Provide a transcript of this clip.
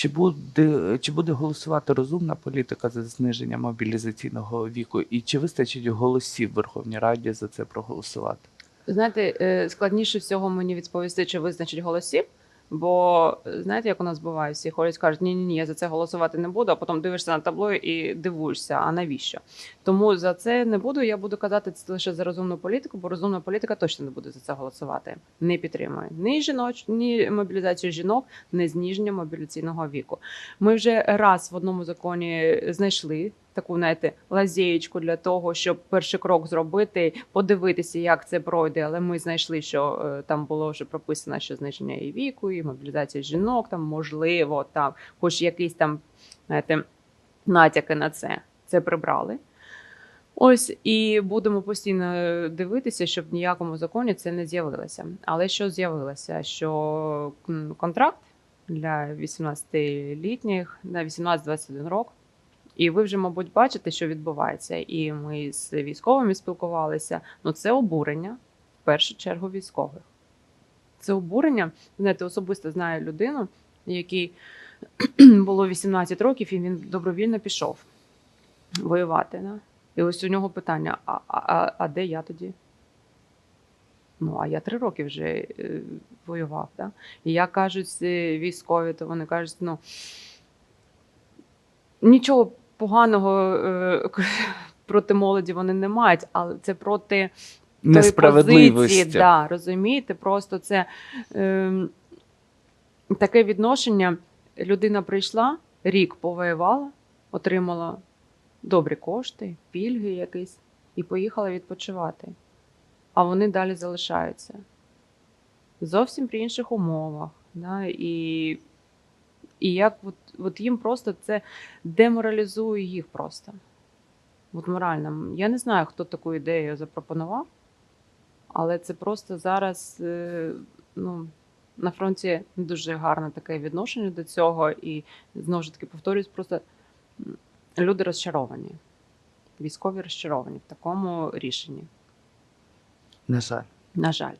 Чи буде, чи буде голосувати розумна політика за зниження мобілізаційного віку? І чи вистачить голосів Верховній Раді за це проголосувати? Знаєте, е, складніше всього мені відповісти, чи визначить голосів. Бо знаєте, як у нас буває, всі ходять, кажуть, ні, ні, ні, я за це голосувати не буду, а потім дивишся на табло і дивуєшся, а навіщо? Тому за це не буду. Я буду казати це лише за розумну політику, бо розумна політика точно не буде за це голосувати. Не підтримує ні жіноч, ні мобілізацію жінок, ні зниження мобілізаційного віку. Ми вже раз в одному законі знайшли таку, знаєте, лазєєчку для того, щоб перший крок зробити, подивитися, як це пройде. Але ми знайшли, що е, там було вже прописано, що зниження і віку, і мобілізація жінок, там можливо, там, хоч якісь там, знаєте, натяки на це. Це прибрали. Ось і будемо постійно дивитися, щоб в ніякому законі це не з'явилося. Але що з'явилося? Що контракт для 18-літніх на 18-21 рок. І ви вже, мабуть, бачите, що відбувається. І ми з військовими спілкувалися. Ну, це обурення в першу чергу військових. Це обурення. Знаєте, особисто знаю людину, якій було 18 років, і він добровільно пішов воювати. Да? І ось у нього питання: а, а, а, де я тоді? Ну, а я три роки вже е, воював. Да? І як кажуть е, військові, то вони кажуть, ну нічого поганого е, проти молоді вони не мають, але це проти Несправедливості. позиції, да, розумієте? Просто це е, таке відношення. Людина прийшла, рік повоювала, отримала добрі кошти, пільги якісь, і поїхала відпочивати. А вони далі залишаються. Зовсім при інших умовах. Да? І, і як от, от їм просто це деморалізує їх просто. От морально. Я не знаю, хто таку ідею запропонував, але це просто зараз е, ну, на фронті дуже гарне таке відношення до цього. І знову ж таки повторюсь, просто люди розчаровані. Військові розчаровані в такому рішенні. На жаль. На жаль.